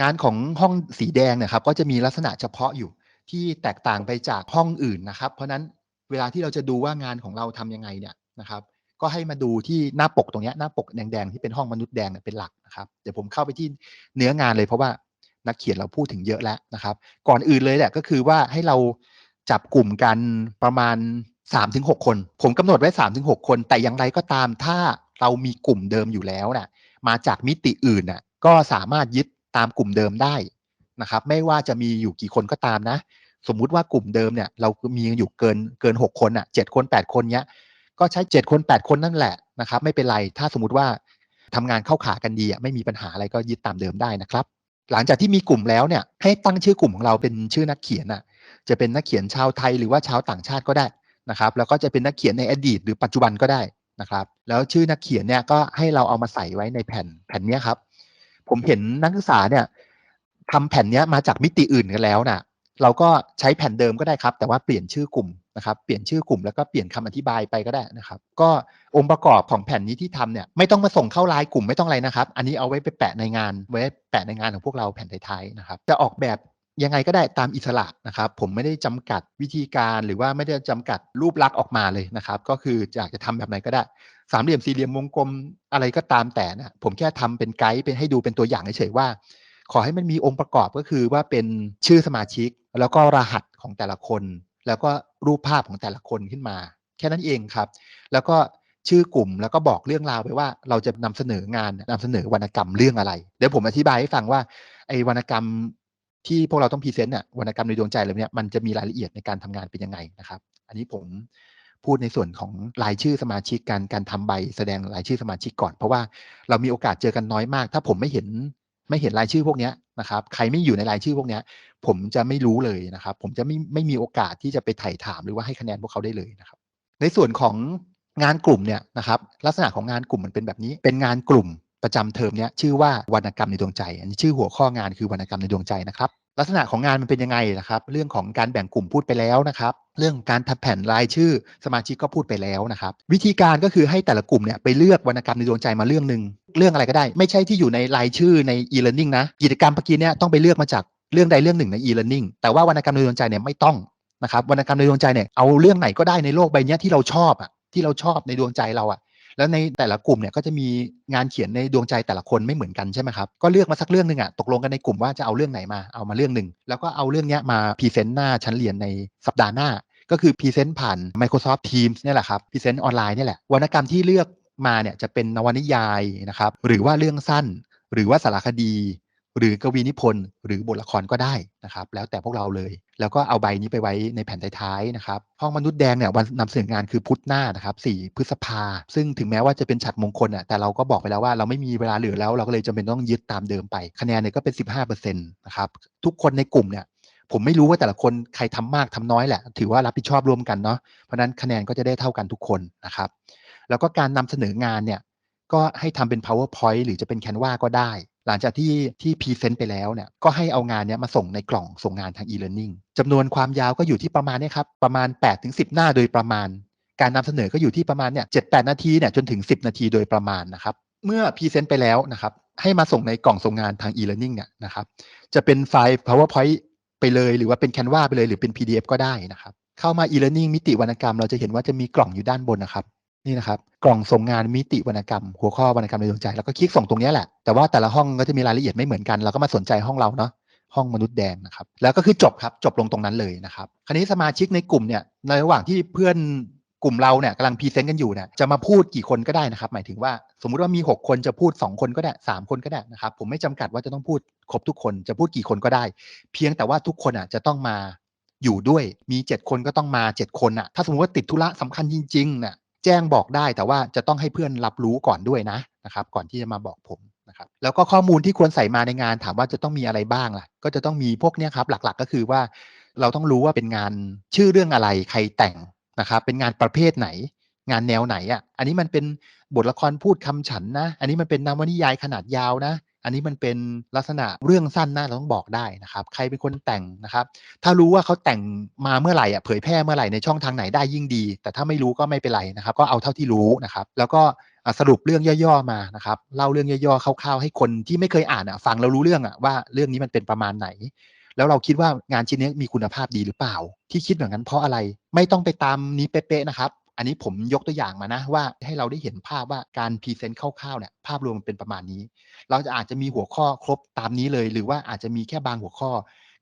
งานของห้องสีแดงเนะครับก็จะมีลักษณะเฉพาะอยู่ที่แตกต่างไปจากห้องอื่นนะครับ เพราะนั้นเวลาที่เราจะดูว่างานของเราทำยังไงเนี่ยนะครับ ก็ให้มาดูที่หน้าปกตรงนี้หน้าปกแดงๆที่เป็นห้องมนุษย์แดงเป็นหลักนะครับเดี๋ยวผมเข้าไปที่เนื้องานเลยเพราะว่านักเขียนเราพูดถึงเยอะแล้วนะครับ ก่อนอื่นเลยแหละก็คือว่าให้เราจับกลุ่มกันประมาณ 3-6 คน ผมกำหนดไว้ 3-6 คน แต่อย่างไรก็ตามถ้าเรามีกลุ่มเดิมอยู่แล้วนะ่ะมาจากมิติอื่นน่ะก็สามารถยึด ตามกลุ่มเดิมได้นะครับ ไม่ว่าจะมีอยู่กี่คนก็ตามนะ สมมุติว่ากลุ่มเดิมเนี่ย เรามีอยู่เกินเกิน 6 คนอะเคน 8 คนเนี้ย ก็ใช้ 7 คน 8 คนนั่นแหละนะครับ ไม่เป็นไรถ้าสมมติว่าทำงานเข้าขากันดีอะไม่มีปัญหาอะไรก็ยึดตามเดิมได้นะครับ หลังจากที่มีกลุ่มแล้วเนี่ย ให้ตั้งชื่อกลุ่มของเราเป็นชื่อนักเขียนอะ จะเป็นนักเขียนชาวไทยหรือว่าชาวต่างชาติก็ได้นะครับ แล้วก็จะเป็นนักเขียนในอดีต หรือปัจจุบันก็ได้นะครับ แล้วชื่อนักเขียนเนี่ยก็ให้เราเอามาใส่ไว้ในแผ่นแผ่นนี้ครับ ผมเห็นนักศึกษาเนี่ยทำแผ่นนี้มาจากมิติอื่นกันแล้วนะเราก็ใช้แผ่นเดิมก็ได้ครับ แต่ว่าเปลี่ยนชื่อกลุ่มนะครับ เปลี่ยนชื่อกลุ่มแล้วก็เปลี่ยนคำอธิบายไปก็ได้นะครับ ก็องค์ประกอบของแผ่นนี้ที่ทำเนี่ยไม่ต้องมาส่งเข้าไลน์กลุ่มไม่ต้องอะไรนะครับ อันนี้เอาไว้ไปแปะในงานไว้แปะในงานของพวกเราแผ่นท้ายๆนะครับ จะออกแบบยังไงก็ได้ตามอิสระนะครับ ผมไม่ได้จำกัดวิธีการหรือว่าไม่ได้จำกัดรูปลักษณ์ออกมาเลยนะครับ ก็คืออยากจะทำแบบไหนก็ได้ สามเหลี่ยมสี่เหลี่ยมวงกลมอะไรก็ตามแต่นะผมแค่ทำเป็นไกด์เป็นให้ดูเป็นตัวอย่างเฉยๆว่า ขอให้มันมีองค์ประกอบก็คือว่าเป็นชื่อสมาชิก แล้วก็รหัสของแต่ละคน แล้วก็รูปภาพของแต่ละคนขึ้นมา แค่นั้นเองครับ แล้วก็ชื่อกลุ่มแล้วก็บอกเรื่องราวไปว่าเราจะนำเสนองานนำเสนอวรรณกรรมเรื่องอะไร เดี๋ยวผมอธิบายให้ฟังว่าไอ้วรรณกรรมที่พวกเราต้องพรีเซนต์เนี่ยวรรณกรรมในดวงใจเราเนี่ยมันจะมีรายละเอียดในการทำงานเป็นยังไงนะครับ อันนี้ผม พูดในส่วนของรายชื่อสมาชิกการการทำใบแสดงรายชื่อสมาชิกก่อน เพราะว่าเรามีโอกาสเจอกันน้อยมาก ถ้าผมไม่เห็นไม่เห็นรายชื่อพวกนี้นะครับ ใครไม่อยู่ในรายชื่อพวกนี้ผมจะไม่รู้เลยนะครับ ผมจะไม่ไม่มีโอกาสที่จะไปไถ่ถามหรือว่าให้คะแนนพวกเขาได้เลยนะครับ ในส่วนของงานกลุ่มเนี่ยนะครับ ลักษณะของงานกลุ่มมันเป็นแบบนี้ เป็นงานกลุ่มประจำเทอมเนี้ชื่อว่าวรรณกรรมในดวงใจ อันนี้ชื่อหัวข้องานคือวรรณกรรมในดวงใจนะครับ ลักษณะของงานมันเป็นยังไงนะครับ เรื่องของการแบ่งกลุ่มพูดไปแล้วนะครับ เรื่องการทำแผ่นรายชื่อสมาชิกก็พูดไปแล้วนะครับ วิธีการก็คือให้แต่ละกลุ่มเนี่ยไปเลือกวรรณกรรมในดวงใจมาเรื่องหนึ่งเรื่องอะไรก็ได้ ไม่ใช่ที่อยู่ในรายชื่อใน e-learning นะกิจกรรมเมื่อกี้เนี่ยต้องไปเลือกมาจากเรื่องใดเรื่องหนึ่งใน e-learning แต่ว่าวรรณกรรมในดวงใจเนี่ยไม่ต้องนะครับวรรณกรรมในดวงใจเนี่ยเอาเรื่องไหนก็ได้ในโลกใบนี้ที่เราชอบอะที่เราชอบในดวงใจเราอะ แล้วในแต่ละกลุ่มเนี่ยก็จะมีงานเขียนในดวงใจแต่ละคนไม่เหมือนกันใช่ไหมครับก็เลือกมาสักเรื่องหนึ่งอะตกลงกันในกลุ่มว่าจะเอาเรื่องไหนมาเอามาเรื่องหนึ่งแล้วก็เอาเรื่องนี้มาพรีเซนต์หน้าชั้นเรียนในสัปดาห์หน้า ก็คือพรีเซนต์ผ่าน Microsoft Teams เนี่ยแหละครับพรีเซนต์ออนไลน์นี่แหละวรรณกรรมที่เลือกมาเนี่ยจะเป็นนวนิยายนะครับหรือว่าเรื่องสั้น หรือว่าสารคดี หรือกวีนิพนธ์หรือบทละครก็ได้นะครับแล้วแต่พวกเราเลย แล้วก็เอาใบนี้ไปไว้ในแผ่นท้ายๆนะครับห้องมนุษย์แดงเนี่ยวันนำเสนองานคือพุธหน้านะครับ4พฤษภา ซึ่งถึงแม้ว่าจะเป็นฉัดมงคลอะแต่เราก็บอกไปแล้วว่าเราไม่มีเวลาเหลือแล้ว เราก็เลยจำเป็นต้องยึดตามเดิมไป คะแนนเนี่ยก็เป็น 15%นะครับทุกคนในกลุ่มเนี่ยผมไม่รู้ว่าแต่ละคนใครทำมากทำน้อยแหละ ถือว่ารับผิดชอบร่วมกันเนาะเพราะนั้นคะแนนก็จะได้เท่ากันทุกคนนะครับ แล้วก็การนำเสนองานเนี่ยก็ให้ทำเป็น powerpoint หรือจะเป็น canva ก็ได้ หลังจากที่ที่พรีเซนต์ไปแล้วเนี่ยก็ให้เอางานเนี้ยมาส่งในกล่องส่งงานทาง e-learning จำนวนความยาวก็อยู่ที่ประมาณนี้ครับประมาณ 8-10 หน้าโดยประมาณ การนำเสนอก็อยู่ที่ประมาณเนี่ย7-8นาทีเนี่ยจนถึง 10 นาทีโดยประมาณนะครับเมื่อพรีเซนต์ไปแล้วนะครับให้มาส่งในกล่องส่งงานทาง e-learning เนี่ยนะครับจะเป็นไฟล์ powerpoint ไปเลยหรือว่าเป็น canva ไปเลยหรือเป็น pdf ก็ได้นะครับเข้ามา e-learning มิติวรรณกรรม เราจะเห็นว่าจะมีกล่องอยู่ด้านบนนะครับ นี่นะครับกล่องส่งงานมิติวรรณกรรม หัวข้อวรรณกรรมในดวงใจแล้วก็คลิกส่งตรงนี้แหละแต่ว่าแต่ละห้องก็จะมีรายละเอียดไม่เหมือนกันเราก็มาสนใจห้องเราเนาะห้องมนุษย์แดงนะครับแล้วก็คือจบครับจบลงตรงนั้นเลยนะครับคราวนี้สมาชิกในกลุ่มเนี่ยในระหว่างที่เพื่อนกลุ่มเราเนี่ยกำลังพรีเซนต์กันอยู่เนี่ยจะมาพูดกี่คนก็ได้นะครับ หมายถึงว่าสมมุติว่ามี 6 คนจะพูด 2 คนก็ได้ 3 คนก็ได้นะครับ ผมไม่จำกัดว่าจะต้องพูดครบทุกคนจะพูดกี่คนก็ได้ เพียงแต่ว่าทุกคนอะจะต้องมาอยู่ด้วยมี 7 คนก็ต้องมา 7 คนอะถ้าสมมติว่าติดธุระสำคัญจริงๆน่ะ แจ้งบอกได้แต่ว่าจะต้องให้เพื่อนรับรู้ก่อนด้วยนะนะครับ ก่อนที่จะมาบอกผมนะครับแล้วก็ข้อมูลที่ควรใส่มาในงานถามว่าจะต้องมีอะไรบ้างล่ะ ก็จะต้องมีพวกเนี้ยครับ หลักๆ ก็คือว่าเราต้องรู้ว่าเป็นงานชื่อเรื่องอะไรใครแต่งนะครับ เป็นงานประเภทไหน งานแนวไหนอะ อันนี้มันเป็นบทละครพูดคำฉันนะ อันนี้มันเป็นนวนิยายขนาดยาวนะ อันนี้มันเป็นลักษณะเรื่องสั้นนะเราต้องบอกได้นะครับ ใครเป็นคนแต่งนะครับ ถ้ารู้ว่าเขาแต่งมาเมื่อไหร่อะเผยแพร่เมื่อไหร่ในช่องทางไหนได้ยิ่งดี แต่ถ้าไม่รู้ก็ไม่เป็นไรนะครับ ก็เอาเท่าที่รู้นะครับ แล้วก็สรุปเรื่องย่อๆมานะครับเล่าเรื่องย่อๆคร่าวๆให้คนที่ไม่เคยอ่านอะฟังแล้วรู้เรื่องอะว่าเรื่องนี้มันเป็นประมาณไหน แล้วเราคิดว่างานชิ้นนี้มีคุณภาพดีหรือเปล่า ที่คิดแบบนั้นเพราะอะไรไม่ต้องไปตามนี้เป๊ะๆนะครับ อันนี้ผมยกตัวอย่างมานะว่าให้เราได้เห็นภาพว่าการพรีเซนต์คร่าวๆเนี่ยภาพรวมมันเป็นประมาณนี้ เราจะอาจจะมีหัวข้อครบตามนี้เลย หรือว่าอาจจะมีแค่บางหัวข้อ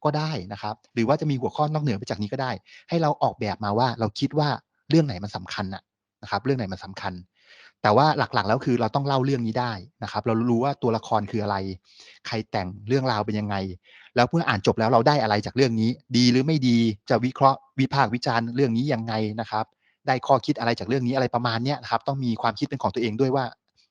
ก็ได้นะครับ หรือว่าจะมีหัวข้อนอกเหนือไปจากนี้ก็ได้ ให้เราออกแบบมาว่าเราคิดว่าเรื่องไหนมันสำคัญนะนะครับ เรื่องไหนมันสำคัญ แต่ว่าหลักๆแล้วคือเราต้องเล่าเรื่องนี้ได้นะครับ เรารู้ว่าตัวละครคืออะไร ใครแต่งเรื่องราวเป็นยังไง แล้วเมื่ออ่านจบแล้วเราได้อะไรจากเรื่องนี้ ดีหรือไม่ดีจะวิเคราะห์วิพากษ์วิจารณ์เรื่องนี้ยังไงนะครับ ได้ข้อคิดอะไรจากเรื่องนี้อะไรประมาณเนี้ยนะครับต้องมีความคิดเป็นของตัวเองด้วยว่า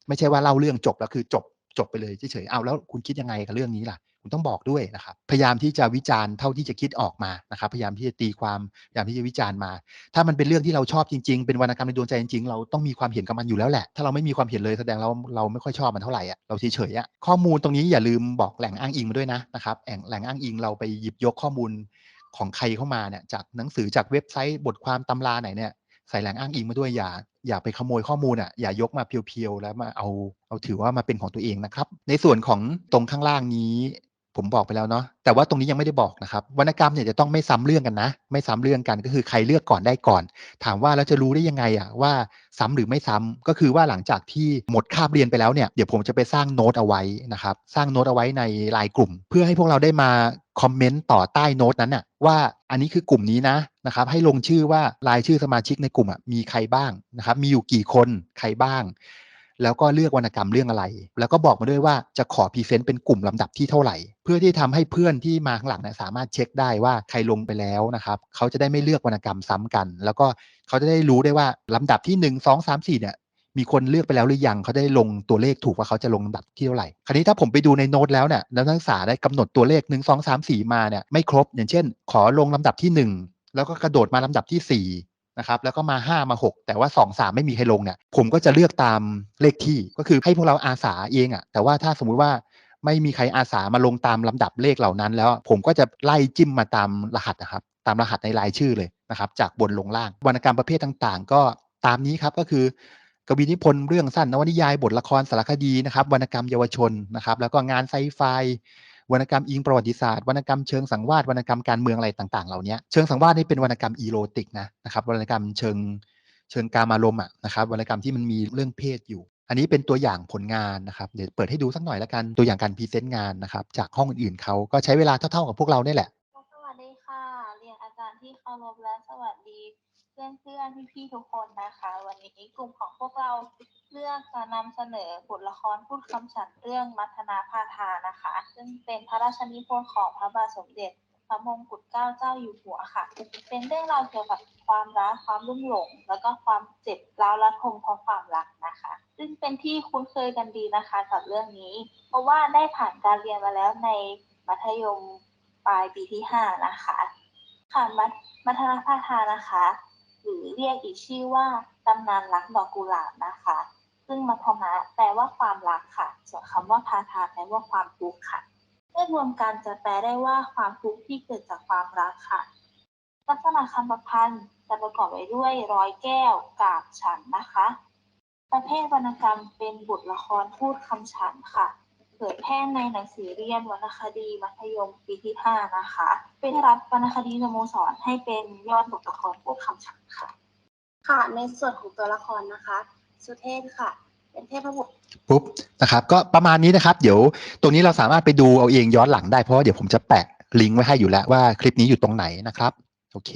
ไม่ใช่ว่าเล่าเรื่องจบแล้วคือจบจบไปเลยเฉยๆเอาแล้วคุณคิดยังไงกับเรื่องนี้ล่ะ คุณต้องบอกด้วยนะครับ พยายามที่จะวิจารณ์เท่าที่จะคิดออกมานะครับ พยายามที่จะตีความพยายามที่จะวิจารณ์มา ถ้ามันเป็นเรื่องที่เราชอบจริงๆ เป็นวรรณกรรมในดวงใจจริงๆ เราต้องมีความเห็นกับมันอยู่แล้วแหละ ถ้าเราไม่มีความเห็นเลยแสดงเราเราไม่ค่อยชอบมันเท่าไหร่อะ เราเฉยๆอะ ข้อมูลตรงนี้อย่าลืมบอกแหล่งอ้างอิงมาด้วยนะนะครับ แหล่งแหล่งอ้างอิงเราไปหยิบยกข้อมูลของใครเข้ามาเนี่ยจากหนังสือจากเว็บไซต์บทความตำราไหนเนี่ย ส่แหล่งอ้างอิงมาด้วยอย่าอย่าไปขโมยข้อมูลอะอย่ายกมาเพียวๆแล้วมาเอาเอาถือว่ามาเป็นของตัวเองนะครับ ในส่วนของตรงข้างล่างนี้ผมบอกไปแล้วเนาะแต่ว่าตรงนี้ยังไม่ได้บอกนะครับวรรณกรรมเนี่ยจะต้องไม่ซ้ำเรื่องกันนะ ไม่ซ้ำเรื่องกันก็คือใครเลือกก่อนได้ก่อน ถามว่าแล้วจะรู้ได้ยังไงอะว่าซ้ำหรือไม่ซ้ำก็คือว่าหลังจากที่หมดคาบเรียนไปแล้วเนี่ยเดี๋ยวผมจะไปสร้างโน้ตเอาไว้นะครับสร้างโน้ตเอาไว้ในไลน์กลุ่ม เพื่อให้พวกเราได้มา คอมเมนต์ต่อใต้โน้ตนั้นน่ะว่าอันนี้คือกลุ่มนี้นะนะครับให้ลงชื่อว่ารายชื่อสมาชิกในกลุ่มอะมีใครบ้างนะครับมีอยู่กี่คนใครบ้าง แล้วก็เลือกวรรณกรรมเรื่องอะไร แล้วก็บอกมาด้วยว่าจะขอพรีเซนต์เป็นกลุ่มลำดับที่เท่าไหร่ เพื่อที่ทำให้เพื่อนที่มาข้างหลังเนี่ยสามารถเช็คได้ว่าใครลงไปแล้วนะครับเขาจะได้ไม่เลือกวรรณกรรมซ้ำกัน แล้วก็เขาจะได้รู้ได้ว่าลำดับที่ 1 2 3 4เนี่ย มีคนเลือกไปแล้วหรือยังเขาได้ลงตัวเลขถูกว่าเขาจะลงลำดับที่เท่าไหร่ คราวนี้ถ้าผมไปดูในโน้ตแล้วเนี่ยนักศึกษาได้กำหนดตัวเลข1 2 3 4 มาเนี่ยไม่ครบ อย่างเช่น ขอลงลำดับที่ 1 แล้วก็กระโดดมาลำดับที่4นะครับแล้วก็มา 5 มา 6 แต่ว่า 2 3 ไม่มีใครลงเนี่ยผมก็จะเลือกตามเลขที่ก็คือให้พวกเราอาสาเองอะ่ะแต่ว่าถ้าสมมุติว่าไม่มีใครอาสามาลงตามลำดับเลขเหล่านั้น แล้วผมก็จะไล่จิ้มมาตามรหัสนะครับ ตามรหัสในรายชื่อเลยนะครับ จากบนลงล่างวรรณกรรมประเภทต่าง ๆ ก็ตามนี้ครับก็คือ กวีนิพนธ์เรื่องสั้นนวนิยายบทละครสารคดีนะครับวรรณกรรมเยาวชนนะครับ แล้วก็งานไซไฟวรรณกรรมอิงประวัติศาสตร์วรรณกรรมเชิงสังวาสวรรณกรรมการเมืองอะไรต่างๆเหล่านี้เชิงสังวาสนี่เป็นวรรณกรรมอีโรติกนะนะครับวรรณกรรมเชิงเชิงการมารมอะนะครับวรรณกรรมที่มันมีเรื่องเพศอยู่ อันนี้เป็นตัวอย่างผลงานนะครับเดี๋ยวเปิดให้ดูสักหน่อยละกันตัวอย่างการพรีเซนต์งานนะครับจากห้องอื่นๆเขาก็ใช้เวลาเท่าๆกับพวกเราเนี่ยแหละสวัสดีค่ะเรียนอาจารย์ที่เคารพและสวัสดี เพื่อนเพื่อนพี่พี่ๆทุกคนนะคะ วันนี้กลุ่มของพวกเราเลือกจะนำเสนอบทละครพูดคำฉันเรื่องมัทนาพาทานะคะ ซึ่งเป็นพระราชนิพนธ์ของพระบาทสมเด็จพระมงกุฎเกล้าเจ้าอยู่หัวค่ะ เป็นเรื่องราวเกี่ยวกับความรักความรุ่มหลง แล้วก็ความเจ็บร้าวระทมของความรักนะคะ ซึ่งเป็นที่คุ้นเคยกันดีนะคะกับเรื่องนี้ เพราะว่าได้ผ่านการเรียนมาแล้วในมัธยมปลายปีที่ห้านะคะค่ะมัทมัทนาพาทานะคะ หรือเรียกอีกชื่อว่าตำนานรักดอกกุหลาบนะคะ ซึ่งมัทนะแปลว่าความรักค่ะ ส่วนคำว่าพาทาแปลว่าความทุกข์ค่ะเมื่อรวมกันจะแปลได้ว่าความทุกข์ที่เกิดจากความรักค่ะ ลักษณะคำประพันธ์จะประกอบไปด้วยร้อยแก้วกาบฉันนะคะ ประเภทวรรณกรรมเป็นบทละครพูดคำฉันค่ะ ยแพร่ในหนังสือเรียนวรรณคดีมัธยมปีที่ห้านะคะ เป็นรับวรรณคดีสโมสรให้เป็นยอดบทละครพูดคำฉันค่ะ ค่ะ ในส่วนของตัวละครนะคะ สุเทพค่ะ เป็นเทพบุตรปุ๊บนะครับ ก็ประมาณนี้นะครับ เดี๋ยวตรงนี้เราสามารถไปดูเอาเองย้อนหลังได้เพราะว่าเดี๋ยวผมจะแปะลิงก์ไว้ให้อยู่แล้วว่าคลิปนี้อยู่ตรงไหนนะครับ โอเค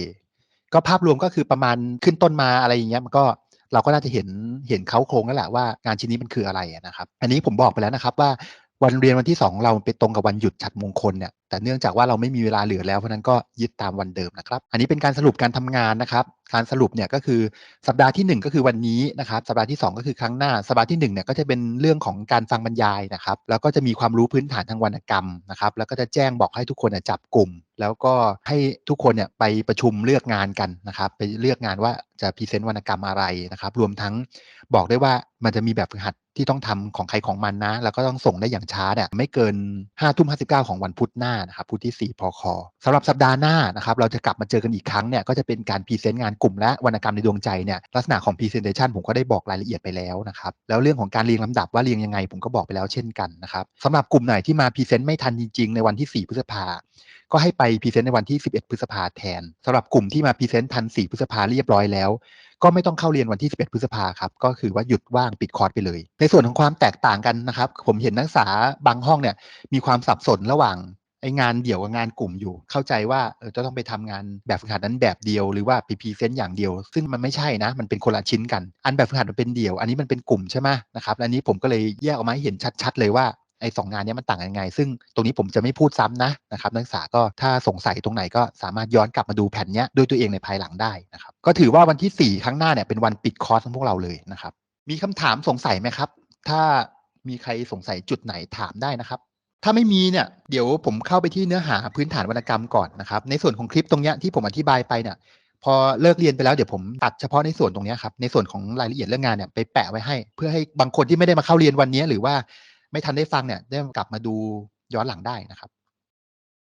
ก็ภาพรวมก็คือประมาณขึ้นต้นมาอะไรอย่างเงี้ยมันก็เราก็น่าจะเห็นเห็นเขาโครงแล้วแหละว่างานชิ้นนี้มันคืออะไรอะนะครับ อันนี้ผมบอกไปแล้วนะครับว่า วันเรียนวันที่สองของเราไปตรงกับวันหยุดฉัดมงคลเนี่ยแต่เนื่องจากว่าเราไม่มีเวลาเหลือแล้วเพราะนั้นก็ยึดตามวันเดิมนะครับ อันนี้เป็นการสรุปการทำงานนะครับ การสรุปเนี่ยก็คือสัปดาห์ที่หนึ่งก็คือวันนี้นะครับ สัปดาห์ที่สองก็คือครั้งหน้า สัปดาห์ที่หนึ่งเนี่ยก็จะเป็นเรื่องของการฟังบรรยายนะครับ แล้วก็จะมีความรู้พื้นฐานทางวรรณกรรมนะครับ แล้วก็จะแจ้งบอกให้ทุกคนจับกลุ่ม แล้วก็ให้ทุกคนเนี่ยไปประชุมเลือกงานกันนะครับ ไปเลือกงานว่าจะพรีเซนต์วรรณกรรมอะไรนะครับ รวมทั้งบอกได้ว่ามันจะมีแบบฝึกหัด ที่ต้องทำของใครของมันนะ แล้วก็ต้องส่งได้อย่างช้าเนี่ยไม่เกิน5้าทุ่มห้ของวันพุธหน้านะครับพุธที่ 4 พคสำหรับสัปดาห์หน้านะครับเราจะกลับมาเจอกันอีกครั้งเนี่ยก็จะเป็นการพรีเซนต์งานกลุ่มและวรรณกรรมในดวงใจเนี่ยลักษณะของพรีเซนเทชันผมก็ได้บอกรายละเอียดไปแล้วนะครับแล้วเรื่องของการเรียงลำดับว่าเรียงยังไง ผมก็บอกไปแล้วเช่นกันนะครับสำหรับกลุ่มไหนที่มาพรีเซนต์ไม่ทันจริง ๆ ในวันที่ 4 พฤษภาก็ให้ไปพรีเซนต์ในวันที่ 11 พฤษภาแทนสำหรับกลุ่มที่มาพรีเซนต์ทัน 4 พฤษภาเรียบร้อยแล้ว ก็ไม่ต้องเข้าเรียนวันที่ 11 พฤษภาครับ ก็คือว่าหยุดว่างปิดคอร์สไปเลย ในส่วนของความแตกต่างกันนะครับ ผมเห็นนักศึกษาบางห้องเนี่ย มีความสับสนระหว่างไองานเดี่ยวกับงานกลุ่มอยู่ เข้าใจว่าเออจะต้องไปทำงานแบบฝึกหัดนั้นแบบเดียวหรือว่าไปพรีเซนต์อย่างเดียว ซึ่งมันไม่ใช่นะ มันเป็นคนละชิ้นกัน อันแบบฝึกหัดมันเป็นเดี่ยว อันนี้มันเป็นกลุ่มใช่ไหมนะครับ และนนี้ผมก็เลยแยกออกมาให้เห็นชัด ๆ เลยว่า ไอ้สองงานเนี้มันต่างกันยังไง ซึ่งตรงนี้ผมจะไม่พูดซ้ำนะนะครับนักศึกษาก็ถ้าสงสัยตรงไหนก็สามารถย้อนกลับมาดูแผ่นเนี้ยด้วยตัวเองในภายหลังได้นะครับก็ถือว่าวันที่ 4 ครั้งหน้าเนี่ยเป็นวันปิดคอร์สของพวกเราเลยนะครับมีคำถามสงสัยไหมครับ ถ้ามีใครสงสัยจุดไหนถามได้นะครับถ้าไม่มีเนี่ยเดี๋ยวผมเข้าไปที่เนื้อหาพื้นฐานวรรณกรรมก่อนนะครับในส่วนของคลิปตรงเนี้ยที่ผมอธิบายไปเนี่ยพอเลิกเรียนไปแล้วเดี๋ยวผมตัดเฉพาะในส่วนตรงเนี้ยครับในส่วนของรายละเอียดเรื่องงานเนี่ยไปแปะไว้ให้ เพื่อให้บางคนที่ไม่ได้มาเข้าเรียนวันนี้ หรือว่า ไม่ทันได้ฟังเนี่ยได้กลับมาดูย้อนหลังได้นะครับ